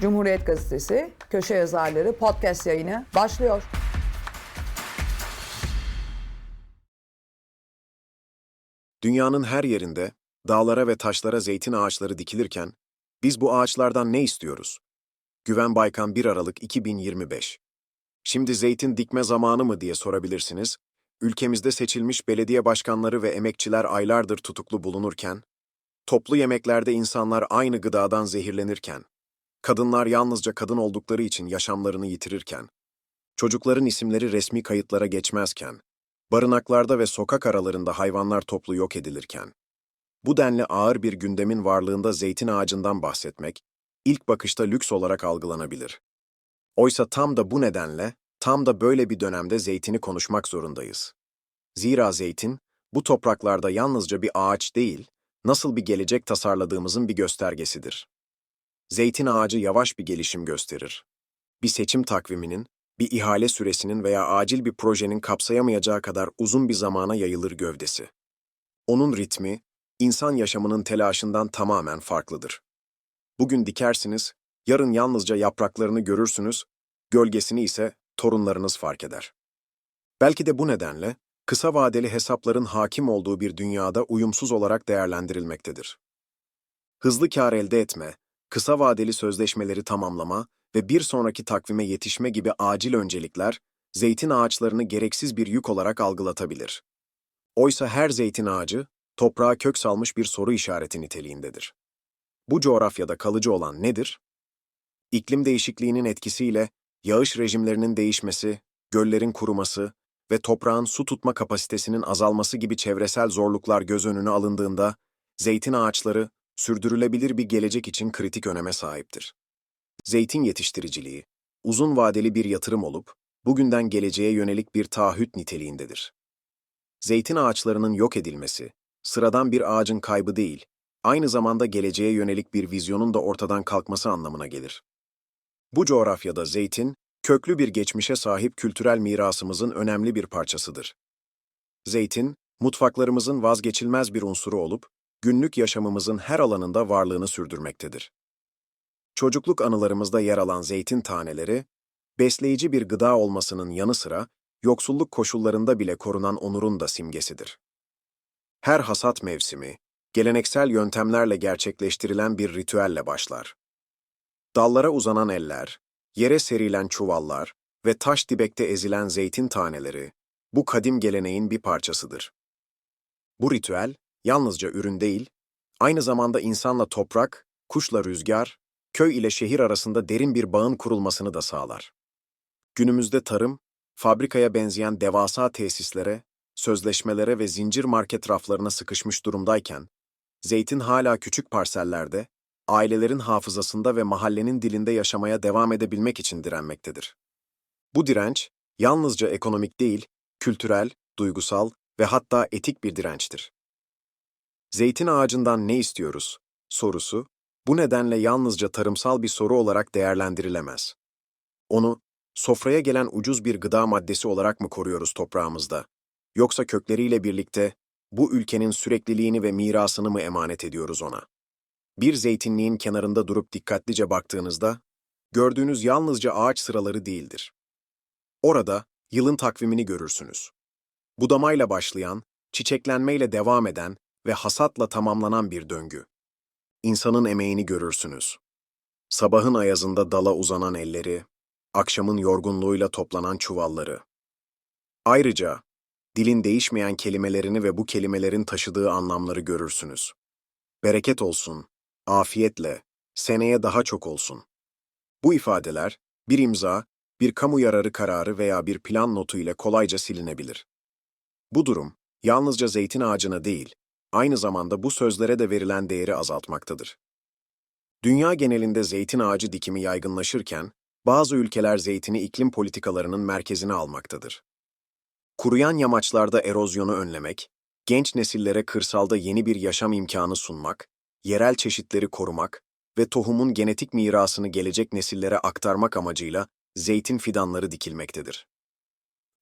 Cumhuriyet Gazetesi Köşe Yazarları podcast yayını başlıyor. Dünyanın her yerinde dağlara ve taşlara zeytin ağaçları dikilirken biz bu ağaçlardan ne istiyoruz? Güven Baykan 1 Aralık 2025 Şimdi zeytin dikme zamanı mı diye sorabilirsiniz. Ülkemizde seçilmiş belediye başkanları ve emekçiler aylardır tutuklu bulunurken, toplu yemeklerde insanlar aynı gıdadan zehirlenirken, kadınlar yalnızca kadın oldukları için yaşamlarını yitirirken, çocukların isimleri resmi kayıtlara geçmezken, barınaklarda ve sokak aralarında hayvanlar toplu yok edilirken, bu denli ağır bir gündemin varlığında zeytin ağacından bahsetmek, ilk bakışta lüks olarak algılanabilir. Oysa tam da bu nedenle, tam da böyle bir dönemde zeytini konuşmak zorundayız. Zira zeytin, bu topraklarda yalnızca bir ağaç değil, nasıl bir gelecek tasarladığımızın bir göstergesidir. Zeytin ağacı yavaş bir gelişim gösterir. Bir seçim takviminin, bir ihale süresinin veya acil bir projenin kapsayamayacağı kadar uzun bir zamana yayılır gövdesi. Onun ritmi, insan yaşamının telaşından tamamen farklıdır. Bugün dikersiniz, yarın yalnızca yapraklarını görürsünüz, gölgesini ise torunlarınız fark eder. Belki de bu nedenle, kısa vadeli hesapların hakim olduğu bir dünyada uyumsuz olarak değerlendirilmektedir. Hızlı kar elde etme, kısa vadeli sözleşmeleri tamamlama ve bir sonraki takvime yetişme gibi acil öncelikler, zeytin ağaçlarını gereksiz bir yük olarak algılatabilir. Oysa her zeytin ağacı, toprağa kök salmış bir soru işareti niteliğindedir. Bu coğrafyada kalıcı olan nedir? İklim değişikliğinin etkisiyle yağış rejimlerinin değişmesi, göllerin kuruması ve toprağın su tutma kapasitesinin azalması gibi çevresel zorluklar göz önüne alındığında, zeytin ağaçları sürdürülebilir bir gelecek için kritik öneme sahiptir. Zeytin yetiştiriciliği, uzun vadeli bir yatırım olup, bugünden geleceğe yönelik bir taahhüt niteliğindedir. Zeytin ağaçlarının yok edilmesi, sıradan bir ağacın kaybı değil, aynı zamanda geleceğe yönelik bir vizyonun da ortadan kalkması anlamına gelir. Bu coğrafyada zeytin, köklü bir geçmişe sahip kültürel mirasımızın önemli bir parçasıdır. Zeytin, mutfaklarımızın vazgeçilmez bir unsuru olup, günlük yaşamımızın her alanında varlığını sürdürmektedir. Çocukluk anılarımızda yer alan zeytin taneleri, besleyici bir gıda olmasının yanı sıra, yoksulluk koşullarında bile korunan onurun da simgesidir. Her hasat mevsimi, geleneksel yöntemlerle gerçekleştirilen bir ritüelle başlar. Dallara uzanan eller, yere serilen çuvallar ve taş dibekte ezilen zeytin taneleri, bu kadim geleneğin bir parçasıdır. Bu ritüel, yalnızca ürün değil, aynı zamanda insanla toprak, kuşla rüzgar, köy ile şehir arasında derin bir bağın kurulmasını da sağlar. Günümüzde tarım, fabrikaya benzeyen devasa tesislere, sözleşmelere ve zincir market raflarına sıkışmış durumdayken, zeytin hala küçük parsellerde, ailelerin hafızasında ve mahallenin dilinde yaşamaya devam edebilmek için direnmektedir. Bu direnç, yalnızca ekonomik değil, kültürel, duygusal ve hatta etik bir dirençtir. Zeytin ağacından ne istiyoruz? sorusu, bu nedenle yalnızca tarımsal bir soru olarak değerlendirilemez. Onu, sofraya gelen ucuz bir gıda maddesi olarak mı koruyoruz toprağımızda? Yoksa kökleriyle birlikte bu ülkenin sürekliliğini ve mirasını mı emanet ediyoruz ona? Bir zeytinliğin kenarında durup dikkatlice baktığınızda, gördüğünüz yalnızca ağaç sıraları değildir. Orada yılın takvimini görürsünüz. Budamayla başlayan, çiçeklenmeyle devam eden ve hasatla tamamlanan bir döngü. İnsanın emeğini görürsünüz. Sabahın ayazında dala uzanan elleri, akşamın yorgunluğuyla toplanan çuvalları. Ayrıca, dilin değişmeyen kelimelerini ve bu kelimelerin taşıdığı anlamları görürsünüz. Bereket olsun, afiyetle, seneye daha çok olsun. Bu ifadeler, bir imza, bir kamu yararı kararı veya bir plan notu ile kolayca silinebilir. Bu durum, yalnızca zeytin ağacına değil, aynı zamanda bu sözlere de verilen değeri azaltmaktadır. Dünya genelinde zeytin ağacı dikimi yaygınlaşırken, bazı ülkeler zeytini iklim politikalarının merkezine almaktadır. Kuruyan yamaçlarda erozyonu önlemek, genç nesillere kırsalda yeni bir yaşam imkanı sunmak, yerel çeşitleri korumak ve tohumun genetik mirasını gelecek nesillere aktarmak amacıyla zeytin fidanları dikilmektedir.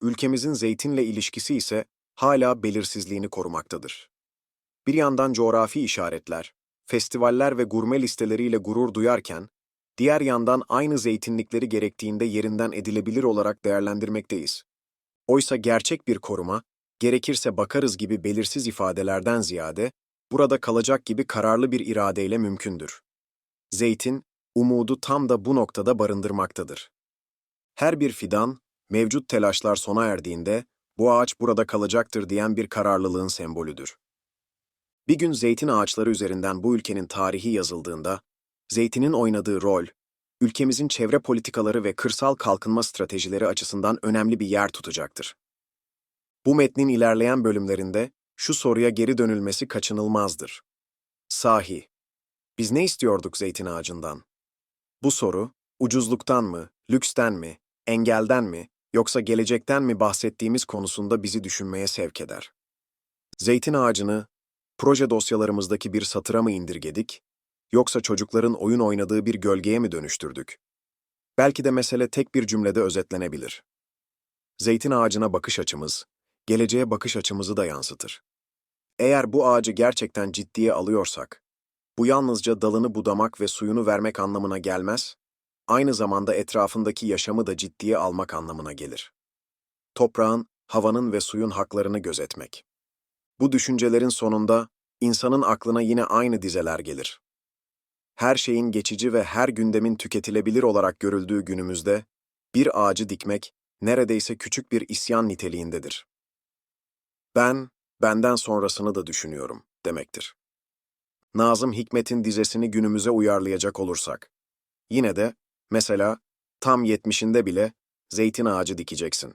Ülkemizin zeytinle ilişkisi ise hala belirsizliğini korumaktadır. Bir yandan coğrafi işaretler, festivaller ve gurme listeleriyle gurur duyarken, diğer yandan aynı zeytinlikleri gerektiğinde yerinden edilebilir olarak değerlendirmekteyiz. Oysa gerçek bir koruma, gerekirse bakarız gibi belirsiz ifadelerden ziyade, burada kalacak gibi kararlı bir iradeyle mümkündür. Zeytin, umudu tam da bu noktada barındırmaktadır. Her bir fidan, mevcut telaşlar sona erdiğinde, bu ağaç burada kalacaktır diyen bir kararlılığın sembolüdür. Bir gün zeytin ağaçları üzerinden bu ülkenin tarihi yazıldığında, zeytinin oynadığı rol, ülkemizin çevre politikaları ve kırsal kalkınma stratejileri açısından önemli bir yer tutacaktır. Bu metnin ilerleyen bölümlerinde şu soruya geri dönülmesi kaçınılmazdır. Sahi, biz ne istiyorduk zeytin ağacından? Bu soru, ucuzluktan mı, lüksten mi, engelden mi, yoksa gelecekten mi bahsettiğimiz konusunda bizi düşünmeye sevk eder. Zeytin ağacını, proje dosyalarımızdaki bir satıra mı indirgedik, yoksa çocukların oyun oynadığı bir gölgeye mi dönüştürdük? Belki de mesele tek bir cümlede özetlenebilir. Zeytin ağacına bakış açımız, geleceğe bakış açımızı da yansıtır. Eğer bu ağacı gerçekten ciddiye alıyorsak, bu yalnızca dalını budamak ve suyunu vermek anlamına gelmez, aynı zamanda etrafındaki yaşamı da ciddiye almak anlamına gelir. Toprağın, havanın ve suyun haklarını gözetmek. Bu düşüncelerin sonunda insanın aklına yine aynı dizeler gelir. Her şeyin geçici ve her gündemin tüketilebilir olarak görüldüğü günümüzde, bir ağacı dikmek neredeyse küçük bir isyan niteliğindedir. Ben, benden sonrasını da düşünüyorum demektir. Nazım Hikmet'in dizesini günümüze uyarlayacak olursak, yine de, mesela, tam yetmişinde bile zeytin ağacı dikeceksin.